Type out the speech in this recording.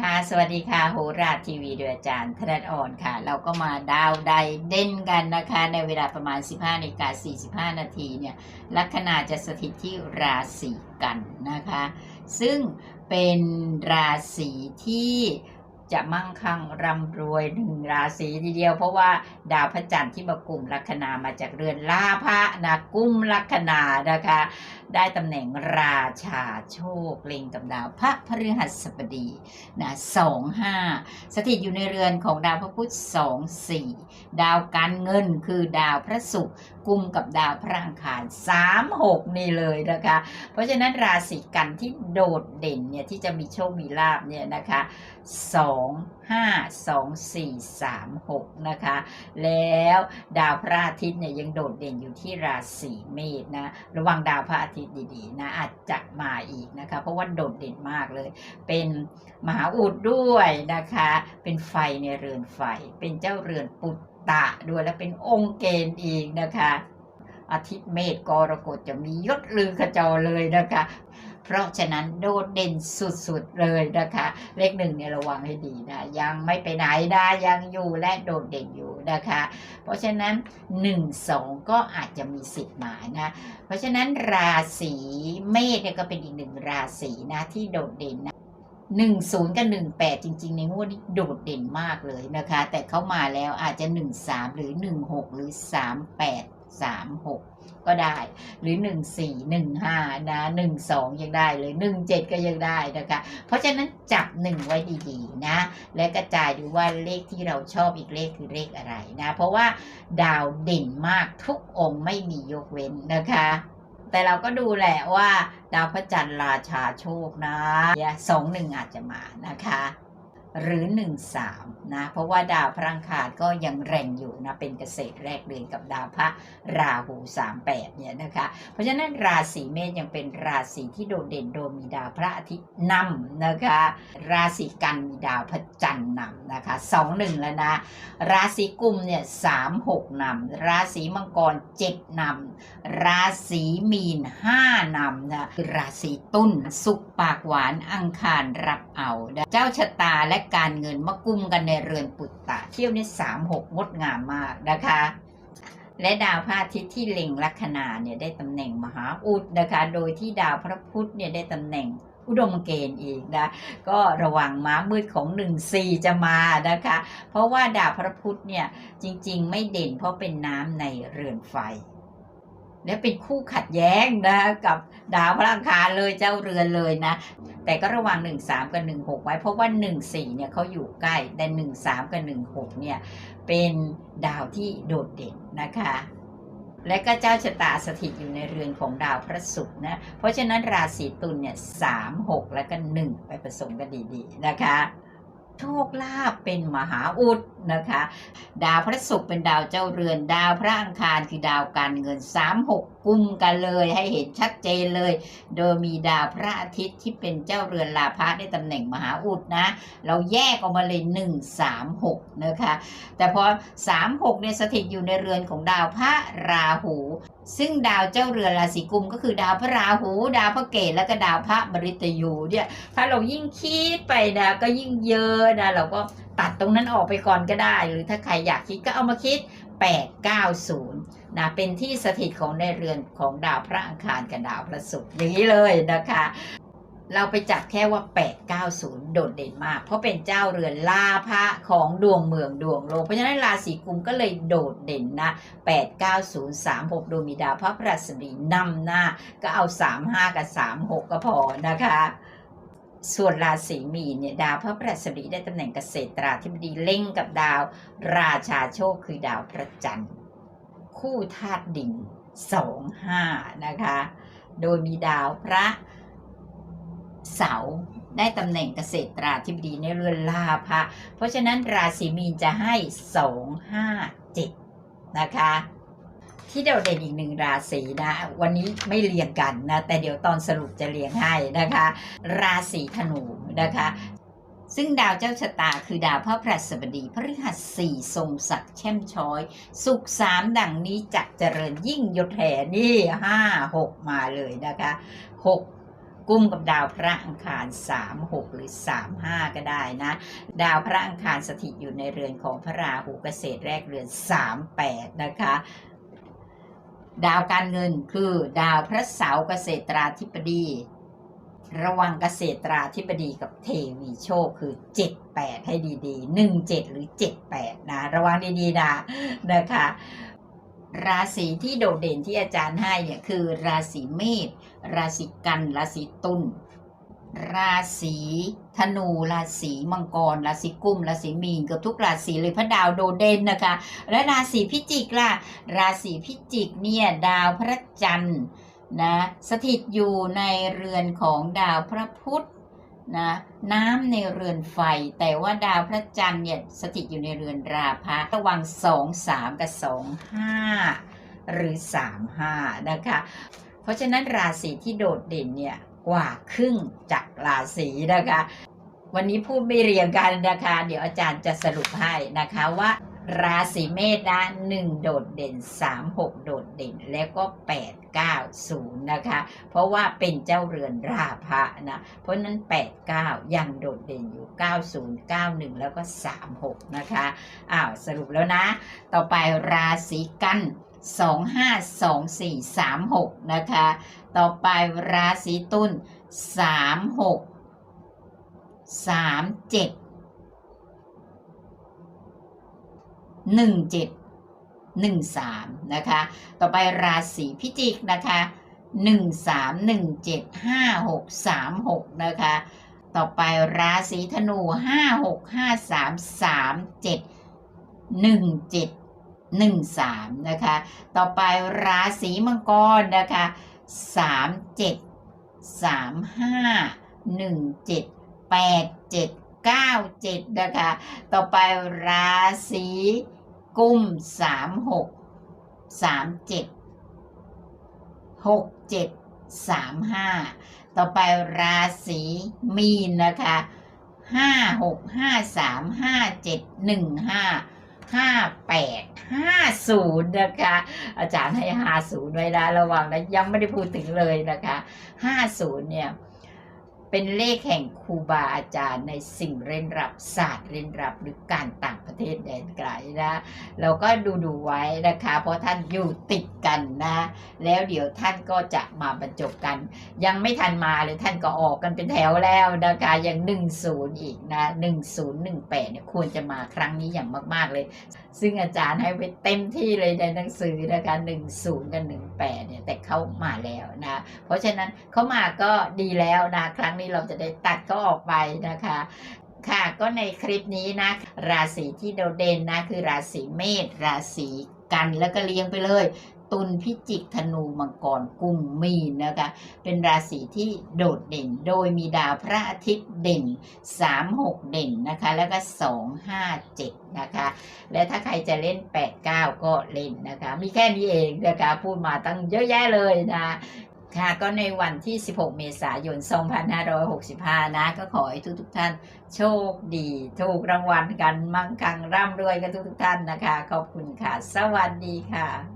ค่ะ สวัสดีค่ะ โหราทีวีโดยอาจารย์ธนัทอ่อนค่ะ เราก็มาดาวไดเด่นกันนะคะ ในเวลาประมาณ 15นาฬิกา45 นาทีเนี่ยลัคนาจะสถิตที่ราศีกันนะคะ ซึ่งเป็นราศีที่จะมั่งคั่งร่ำรวยหนึ่งราศีทีเดียว เพราะว่าดาวพระจันทร์ที่มากลุ่มลัคนามาจากเรือนลาภะนะกุ้มลัคนานะคะได้ตำแหน่งราชาโชคเล็งกับดาวพระพฤหัสบดีนะสองห้าสถิตอยู่ในเรือนของดาวพระพุธสองสี่ดาวการเงินคือดาวพระศุกร์กุมกับดาวพระอังคารสามหกนี่เลยนะคะ เพราะฉะนั้นราศีกันที่โดดเด่นเนี่ยที่จะมีโชคมีลาบเนี่ยนะคะสอง ห้าสองสี่สามหกนะคะ แล้วดาวพระอาทิตย์เนี่ยยังโดดเด่นอยู่ที่ราศีเมษนะ ระวังดาวพระอาทิตย์ดีๆนะอาจจะมาอีกนะคะ เพราะว่าโดดเด่นมากเลย เป็นมหาอุดด้วยนะคะ เป็นไฟในเรือนไฟ เป็นเจ้าเรือนปุตตะด้วยและเป็นองค์เกณฑ์อีกนะคะ อาทิตย์เมษกรกฎจะมียศลือขจรเลยนะคะ เพราะฉะนั้นโดดเด่นสุดๆเลยนะคะ เลขหนึ่งเนี่ยระวังให้ดีนะ ยังไม่ไปไหนนะยังอยู่และโดดเด่นอยู่นะคะ เพราะฉะนั้น 1 2 ก็อาจจะมีสิทธิ์มานะ เพราะฉะนั้นราศีเมษเนี่ยก็เป็นอีกหนึ่งราศีนะที่โดดเด่นนะหนึ่งศูนย์กับหนึ่งแปดจริง ๆ ในงวดนี้โดดเด่นมากเลยนะคะ แต่เข้ามาแล้วอาจจะหนึ่งสามหรือหนึ่งหกหรือสามแปด สามหกก็ได้ หรือหนึ่งสี่หนึ่งห้านะหนึ่งสองยังได้เลยหนึ่งเจ็ดก็ยังได้นะคะ เพราะฉะนั้นจับหนึ่งไว้ดีๆนะ และกระจายดูว่าเลขที่เราชอบอีกเลขคือเลขอะไรนะ เพราะว่าดาวเด่นมากทุกองค์ไม่มียกเว้นนะคะแต่เราก็ดูแหละว่า ดาวพระจันทร์ราชาโชคนะสองหนึ่งอาจจะมานะคะ หรือ 1 3นะเพราะว่าดาวพระอังคารก็ยังแรงอยู่นะเป็นเกษตรแรกเดือนกับดาวพระราหู 38เนี่ยนะคะเพราะฉะนั้นราศีเมษยังเป็นราศีที่โดดเด่นโดยมีดาวพระอาทิตย์นำนะคะราศีกันมีดาวพระจันทร์นำนะคะสองหนึ่งแล้วนะราศีกุมเนี่ยสามหกนำราศีมังกรเจ็ดนำราศีมีนห้านำนะคือราศีตุลสุขปากหวานอังคารรับเอาเจ้าชะตาและการเงินมากุมกันในเรือนปุตตะเที่ยวนี้สามหกงดงามมากนะคะ และดาวพระอาทิตย์ที่เล็งลัคนาเนี่ยได้ตำแหน่งมหาอุดนะคะ โดยที่ดาวพระพุธเนี่ยได้ตำแหน่งอุดมเกณฑ์อีกนะ ก็ระวังม้ามืดของ1นสี่จะมานะคะ เพราะว่าดาวพระพุธเนี่ยจริงๆ ไม่เด่นเพราะเป็นน้ำในเรือนไฟ และเป็นคู่ขัดแย้งนะกับดาวพระอังคารเลยเจ้าเรือนเลยนะ แต่ก็ระวัง 1 3 กับ 1 6 ไว้ เพราะว่า 1 4เนี่ยเขาอยู่ใกล้แต่1 3 กับ 1 6เนี่ยเป็นดาวที่โดดเด่นนะคะ และก็เจ้าชะตาสถิตอยู่ในเรือนของดาวพระศุกร์นะ เพราะฉะนั้นราศีตุลเนี่ยสามหกแล้วก็หนึ่งไปผสมกันดีๆนะคะ โชคลาภเป็นมหาอุดนะคะ ดาวพระศุกร์เป็นดาวเจ้าเรือน ดาวพระอังคารคือดาวการเงินสามห กุมกันเลยให้เห็นชัดเจนเลย โดยมีดาวพระอาทิตย์ที่เป็นเจ้าเรือนลาภะได้ตำแหน่งมหาอุดนะ เราแยกออกมาเลยหนึ่งสามหกนะคะ แต่พอสามหกเนี่ยสถิตอยู่ในเรือนของดาวพระราหู ซึ่งดาวเจ้าเรือนราศีกุมก็คือดาวพระราหู ดาวพระเกตแล้วก็ดาวพระมฤตยูเนี่ยถ้าเรายิ่งคิดไปนะก็ยิ่งเยอะนะเราก็ตัดตรงนั้นออกไปก่อนก็ได้ หรือถ้าใครอยากคิดก็เอามาคิด 890 นะเป็นที่สถิตของในเรือนของดาวพระอังคารกับดาวพระศุกร์อย่างนี้เลยนะคะ เราไปจับแค่ว่า 890 โดดเด่นมาก เพราะเป็นเจ้าเรือนลาภะของดวงเมืองดวงโลก เพราะฉะนั้นราศีกุมก็เลยโดดเด่นนะ 89036โดยมีดาวพระพฤหัสบดีนำหน้า ก็เอา 35 กับ 36 ก็พอนะคะส่วนราศีมีนเนี่ยดาวพระพฤหัสบดีได้ตำแหน่งเกษตราธิบดีเล่งกับดาว ราชาโชคคือดาวพระจันทร์ คู่ธาตุดินสองห้านะคะ โดยมีดาวพระเสาร์ได้ตำแหน่งเกษตราธิบดีในเรือนลาภะเพราะฉะนั้นราศีมีนจะให้สองห้าเจ็ดนะคะ ที่เดาเด่นอีกหนึ่งราศีนะ วันนี้ไม่เรียงกันนะ แต่เดี๋ยวตอนสรุปจะเรียงให้นะคะ ราศีธนูนะคะ ซึ่งดาวเจ้าชะตาคือดาวพระพฤหัสบดีพฤหัสสี่ทรงศักดิ์แช่มช้อย สุขสามดังนี้จักเจริญยิ่งยศแห่นี่ห้าหกมาเลยนะคะหกกุมกับดาวพระอังคาร 3 6 หรือ 3 5 ก็ได้นะ ดาวพระอังคารสถิตอยู่ในเรือนของพระราหูเกษตรแรกเรือน 3 8 นะคะ ดาวการเงินคือดาวพระเสาเกษตราธิบดี ระวังเกษตราธิบดีกับเทวีโชคคือ 78 ให้ดีๆ 17 หรือ 78 นะ ระวังดีๆนะนะคะ ราศีที่โดดเด่นที่อาจารย์ให้เนี่ยคือ ราศีเมษราศีกันราศีตุลราศีธนูราศีมังกร ราศีกุมราศีมีนเกือบทุกราศีเลยพระดาวโดดเด่นนะคะ และราศีพิจิกล่ะราศีพิจิกเนี่ยดาวพระจันทร์ นะสถิตอยู่ในเรือนของดาวพระพุธนะน้ำในเรือนไฟ แต่ว่าดาวพระจันทร์เนี่ยสถิตอยู่ในเรือนราพะระวังสองสามกับสองห้าหรือสามห้านะคะ เพราะฉะนั้นราศีที่โดดเด่นเนี่ยกว่าครึ่งจากราศีนะคะ วันนี้พูดไม่เรียงกันนะคะ เดี๋ยวอาจารย์จะสรุปให้นะคะว่า ราศีเมษนะหนึ่งโดดเด่นสามหกโดดเด่นแล้วก็แปดเก้าศูนย์นะคะ เพราะว่าเป็นเจ้าเรือนราพะนะ เพราะนั้นแปดเก้ายังโดดเด่นอยู่เก้าศูนย์เก้าหนึ่งแล้วก็สามหกนะคะอ้าวสรุปแล้วนะ ต่อไปราศีกันสองห้าสองสี่สามหกนะคะ ต่อไปราศีตุลสามหกสามเจ็ด หนึ่งเจ็ดหนึ่งสามนะคะ ต่อไปราศีพิจิกนะคะหนึ่งสามหนึ่งเจ็ดห้าหกสามหกนะคะ ต่อไปราศีธนูห้าหกห้าสามสามเจ็ดหนึ่งเจ็ดหนึ่งสามนะคะ ต่อไปราศีมังกรนะคะสามเจ็ดสามห้าหนึ่งเจ็ดแปดเจ็ดเก้าเจ็ดนะคะ ต่อไปราศี กุ้มสามหกสามเจ็ดหกเจ็ดสามห้าต่อไปราศีมีนนะคะห้าหกห้าสามห้าเจ็ดหนึ่งห้าห้าแปดห้าศูนย์นะคะ อาจารย์ให้ห้าศูนย์ไว้นะระวังนะยังไม่ได้พูดถึงเลยนะคะห้าศูนย์เนี่ย เป็นเลขแห่งครูบาอาจารย์ในสิ่งเร้นลับศาสตร์เร้นลับหรือการต่าง เทศแดนไกลนะ เราก็ดูดูๆไว้นะคะ เพราะท่านอยู่ติดกันนะ แล้วเดี๋ยวท่านก็จะมาบรรจบกัน ยังไม่ทันมาเลยท่านก็ออกกันเป็นแถวแล้วนะคะยังหนึ่งศูนย์อีกนะหนึ่งศูนย์หนึ่งแปดเนี่ยควรจะมาครั้งนี้อย่างมากๆเลย ซึ่งอาจารย์ให้ไปเต็มที่เลยในหนังสือนะคะหนึ่งศูนย์กับหนึ่งแปดเนี่ยแต่เขามาแล้วนะ เพราะฉะนั้นเขามาก็ดีแล้วนะ ครั้งนี้เราจะได้ตัดเขาออกไปนะคะ ค่ะ ก็ในคลิปนี้นะ ราศีที่โดดเด่นนะ คือราศีเมษราศีกันแล้วก็เลี้ยงไปเลย ตุลพิจิกธนูมังกรกุมมีนนะคะ เป็นราศีที่โดดเด่น โดยมีดาวพระอาทิตย์เด่น 3 6 เด่นนะคะ แล้วก็ 2 5 7 นะคะ และถ้าใครจะเล่น 8 9 ก็เล่นนะคะ มีแค่นี้เองนะคะ พูดมาตั้งเยอะแยะเลยนะ ค่ะก็ในวันที่ 16 เมษายน 2565 นะ ก็ขอให้ทุกทุกท่านโชคดีถูกรางวัลกันมั่งคั่งร่ำรวยกันทุกทุกท่านนะคะ ขอบคุณค่ะ สวัสดีค่ะ